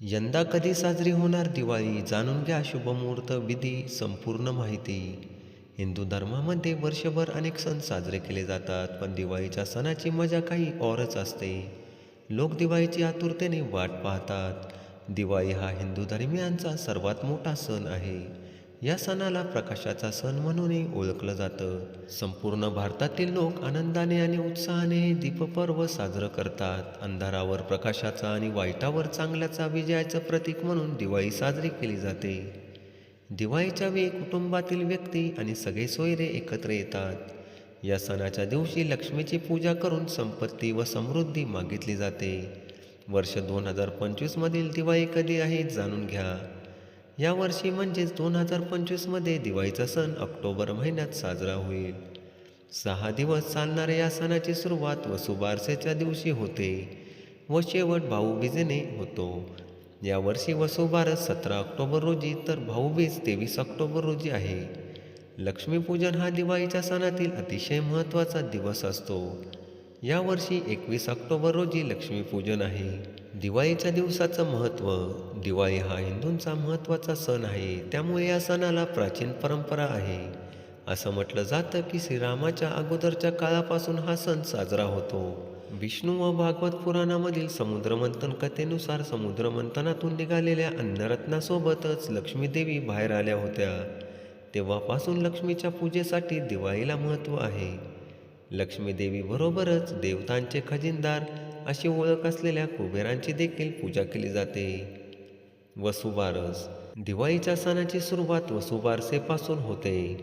यंदा कधी साजरी होणार दिवाळी जाणून घ्या शुभमुहूर्त विधी संपूर्ण माहिती. हिंदू धर्मामध्ये वर्षभर अनेक सण साजरे केले जातात पण दिवाळीच्या सणाची मजा काही औरच असते. लोक दिवाळीची आतुरतेने वाट पाहतात. दिवाळी हा हिंदू धर्मियांचा सर्वात मोठा सण आहे. या सणाला प्रकाशाचा सण म्हणूनही ओळखलं जातं. संपूर्ण भारतातील लोक आनंदाने आणि उत्साहाने दीपपर्व साजरं करतात. अंधारावर प्रकाशाचा आणि वाईटावर चांगल्याचा विजयाचं प्रतीक म्हणून दिवाळी साजरी केली जाते. दिवाळीच्या वेळी कुटुंबातील व्यक्ती आणि सगळे सोयरे एकत्र येतात. या सणाच्या दिवशी लक्ष्मीची पूजा करून संपत्ती व समृद्धी मागितली जाते. वर्ष दोन हजार पंचवीसमधील दिवाळी कधी आहे जाणून घ्या. यावर्षी म्हणजेच दोन हजार पंचवीसमध्ये दिवाळीचा सण ऑक्टोबर महिन्यात साजरा होईल. सहा दिवस चालणाऱ्या या सणाची सुरुवात वसुबारसेच्या दिवशी होते व शेवट भाऊबीजेने होतो. यावर्षी वसुबारस सतरा ऑक्टोबर रोजी तर भाऊबीज तेवीस ऑक्टोबर रोजी आहे. लक्ष्मीपूजन हा दिवाळीच्या सणातील अतिशय महत्त्वाचा दिवस असतो. यावर्षी एकवीस ऑक्टोबर रोजी लक्ष्मीपूजन आहे. दिवाळीच्या दिवसाचं महत्त्व दिवाळी हा हिंदूंचा महत्त्वाचा सण आहे त्यामुळे या सणाला प्राचीन परंपरा आहे. असं म्हटलं जातं की श्रीरामाच्या अगोदरच्या काळापासून हा सण साजरा होतो. विष्णू व भागवत पुराणामधील समुद्रमंथन कथेनुसार समुद्रमंथनातून निघालेल्या अन्नरत्नासोबतच लक्ष्मीदेवी बाहेर आल्या होत्या. तेव्हापासून लक्ष्मीच्या पूजेसाठी दिवाळीला महत्त्व आहे. लक्ष्मीदेवीबरोबरच देवतांचे खजिनदार अशी ओळख असलेल्या कुबेरांची देखील पूजा केली जाते. वसुबारस दिवाळीच्या सणाची सुरुवात वसुबारसेपासून होते.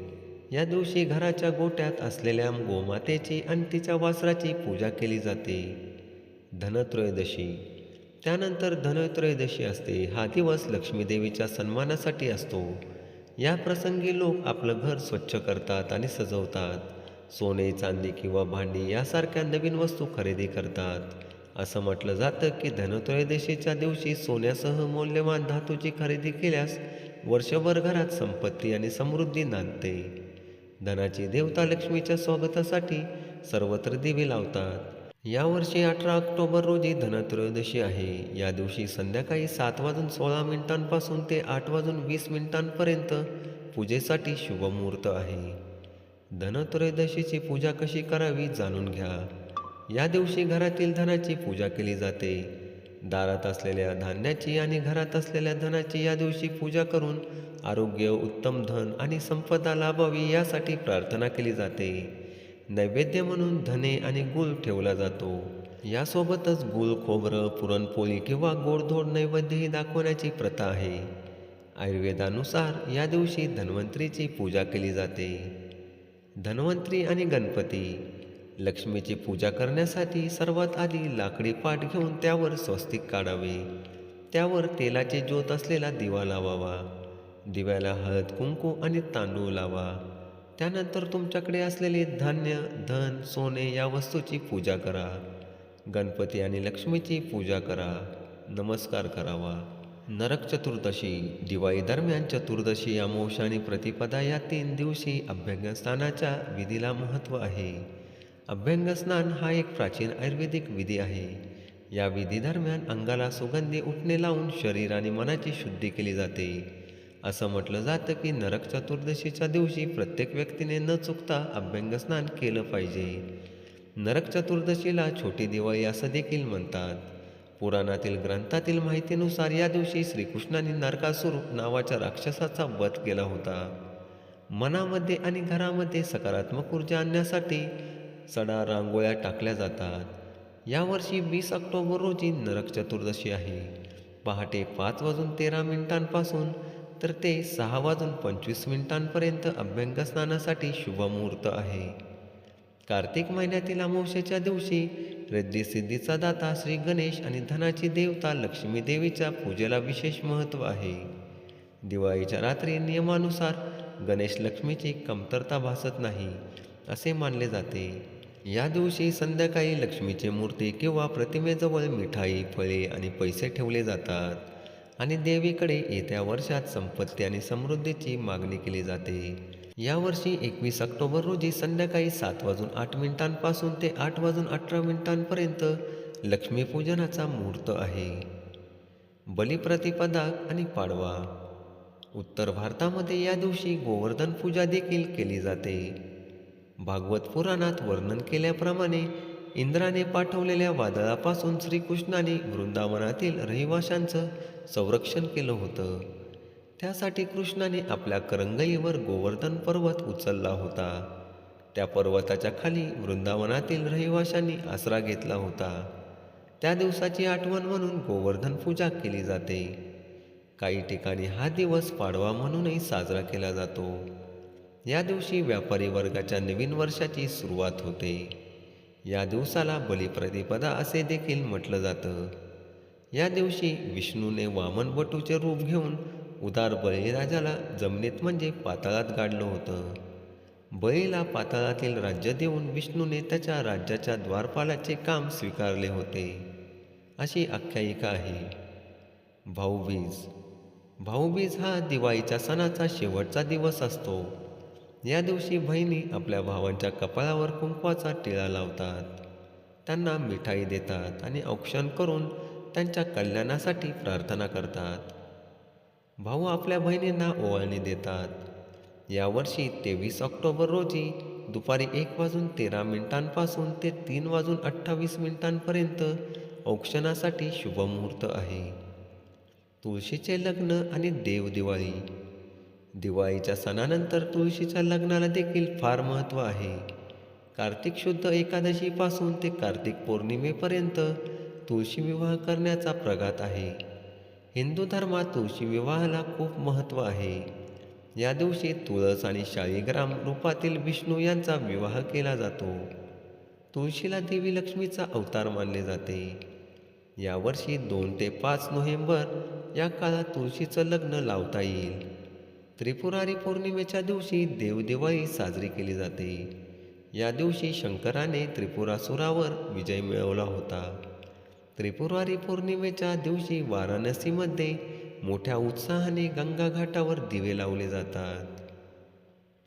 या दिवशी घराच्या गोट्यात असलेल्या गोमातेची आणि तिच्या वासराची पूजा केली जाते. धनत्रयोदशी त्यानंतर धनत्रयोदशी असते. हा दिवस लक्ष्मीदेवीच्या सन्मानासाठी असतो. या प्रसंगी लोक आपलं घर स्वच्छ करतात आणि सजवतात. सोने चांदी किंवा भांडी यासारख्या नवीन वस्तू खरेदी करतात. असं म्हटलं जातं की धनत्रयोदशीच्या दिवशी सोन्यासह मौल्यवान धातूची खरेदी केल्यास वर्षभर घरात संपत्ती आणि समृद्धी नांदते. धनाची देवता लक्ष्मीच्या स्वागतासाठी सर्वत्र दिवे लावतात. यावर्षी अठरा ऑक्टोबर रोजी धनत्रयोदशी आहे. या दिवशी संध्याकाळी सात वाजून सोळा मिनिटांपासून ते आठ वाजून वीस मिनिटांपर्यंत पूजेसाठी शुभमुहूर्त आहे. धनत्रयोदशीची पूजा कशी करावी जाणून घ्या. या दिवशी घरातील धनाची पूजा केली जाते. दारात असलेल्या धान्याची आणि घरात असलेल्या धनाची या दिवशी पूजा करून आरोग्य उत्तम धन आणि संपदा लाभावी यासाठी प्रार्थना केली जाते. नैवेद्य म्हणून धने आणि गुळ ठेवला जातो. यासोबतच गुळ खोबरं पुरणपोळी किंवा गोडधोड नैवेद्यही दाखवण्याची प्रथा आहे. आयुर्वेदानुसार या दिवशी धन्वंतरीची पूजा केली जाते. धन्वंतरी आणि गणपती लक्ष्मीची पूजा करण्यासाठी सर्वात आधी लाकडी पाट घेऊन त्यावर स्वस्तिक काढावे. त्यावर तेलाचे ज्योत असलेला दिवा लावावा. दिव्याला हळद कुंकू आणि तांदूळ लावा. त्यानंतर तुमच्याकडे असलेले धान्य धन सोने या वस्तूची पूजा करा. गणपती आणि लक्ष्मीची पूजा करा. नमस्कार करावा. नरक चतुर्दशी दिवाळी दरम्यान चतुर्दशी अमावस्या आणि प्रतिपदा या तीन दिवशी अभ्यंगस्थानाच्या विधीला महत्त्व आहे. अभ्यंगस्नान हा एक प्राचीन आयुर्वेदिक विधी आहे. या विधीदरम्यान अंगाला सुगंधी उठणे लावून शरीर आणि मनाची शुद्धी केली जाते. असं म्हटलं जातं की नरक चतुर्दशीच्या दिवशी प्रत्येक व्यक्तीने न चुकता अभ्यंगस्नान केलं पाहिजे. नरक चतुर्दशीला छोटी दिवाळी असं देखील म्हणतात. पुराणातील ग्रंथातील माहितीनुसार या दिवशी श्रीकृष्णाने नरकासूर नावाच्या राक्षसाचा वध केला होता. मनामध्ये आणि घरामध्ये सकारात्मक ऊर्जा आणण्यासाठी सडा रांगोळ्या टाकल्या जातात. यावर्षी वीस ऑक्टोबर रोजी नरक चतुर्दशी आहे. पहाटे पाच वाजून तेरा मिनिटांपासून तर ते सहा वाजून पंचवीस मिनिटांपर्यंत अभ्यंगस्नानासाठी शुभमुहूर्त आहे. कार्तिक महिन्यातील अमावस्येच्या दिवशी रिद्धिसिद्धीचा दाता श्री गणेश आणि धनाची देवता लक्ष्मी देवीच्या पूजेला विशेष महत्त्व आहे. दिवाळीच्या रात्री नियमानुसार गणेश लक्ष्मीची कमतरता भासत नाही असे मानले जाते. या दिवशी संध्याकाळी लक्ष्मीची मूर्ती किंवा प्रतिमेजवळ मिठाई फळे आणि पैसे ठेवले जातात. आणि देवीकडे येत्या वर्षात संपत्ती आणि समृद्धीची मागणी केली जाते. यावर्षी एकवीस ऑक्टोबर रोजी संध्याकाळी सात वाजून आठ मिनिटांपासून ते आठ वाजून अठरा मिनिटांपर्यंत लक्ष्मीपूजनाचा मुहूर्त आहे. बलिप्रतिपदा आणि पाडवा. उत्तर भारतामध्ये या दिवशी गोवर्धन पूजा देखील केली जाते. भागवत पुराणात वर्णन केल्याप्रमाणे इंद्राने पाठवलेल्या वादळापासून श्रीकृष्णाने वृंदावनातील रहिवाशांचं संरक्षण केलं होतं. त्यासाठी कृष्णाने आपल्या करंगईवर गोवर्धन पर्वत उचलला होता. त्या पर्वताच्या खाली वृंदावनातील रहिवाशांनी आसरा घेतला होता. त्या दिवसाची आठवण म्हणून गोवर्धन पूजा केली जाते. काही ठिकाणी हा दिवस पाडवा म्हणूनही साजरा केला जातो. या दिवशी व्यापारी वर्गाच्या नवीन वर्षाची सुरुवात होते. या दिवसाला बलिप्रतिपदा असे देखील म्हटलं जातं. या दिवशी विष्णूने वामनबटूचे रूप घेऊन उदार बळीराजाला जमिनीत म्हणजे पाताळात गाडलं होतं. बळीला पाताळातील राज्य देऊन विष्णूने त्याच्या राज्याच्या द्वारपालाचे काम स्वीकारले होते. अशी आख्यायिका आहे. भाऊबीज. भाऊबीज हा दिवाळीच्या सणाचा शेवटचा दिवस असतो. या दिवशी बहिणी आपल्या भावांच्या कपाळावर कुंकवाचा टिळा लावतात. त्यांना मिठाई देतात आणि औक्षण करून त्यांच्या कल्याणासाठी प्रार्थना करतात. भाऊ आपल्या बहिणींना ओवाळणी देतात. यावर्षी तेवीस ऑक्टोबर रोजी दुपारी एक वाजून तेरा मिनिटांपासून ते तीन वाजून अठ्ठावीस मिनिटांपर्यंत औक्षणासाठी शुभमुहूर्त आहे. तुळशीचे लग्न आणि देव दिवाळी दिवाळीच्या सणानंतर तुळशीच्या लग्नाला देखील फार महत्त्व आहे. कार्तिक शुद्ध एकादशीपासून ते कार्तिक पौर्णिमेपर्यंत तुळशी विवाह करण्याचा प्रघात आहे. हिंदू धर्मात तुळशी विवाहाला खूप महत्त्व आहे. या दिवशी तुळस आणि शाळीग्राम रूपातील विष्णू यांचा विवाह केला जातो. तुळशीला देवी लक्ष्मीचा अवतार मानले जाते. यावर्षी दोन ते पाच नोव्हेंबर या काळात तुळशीचं लग्न लावता येईल. त्रिपुरारी पौर्णिमेच्या दिवशी देवदिवाळी साजरी केली जाते. या दिवशी शंकराने त्रिपुरासुरावर विजय मिळवला होता. त्रिपुरारी पौर्णिमेच्या दिवशी वाराणसीमध्ये मोठ्या उत्साहाने गंगा घाटावर दिवे लावले जातात.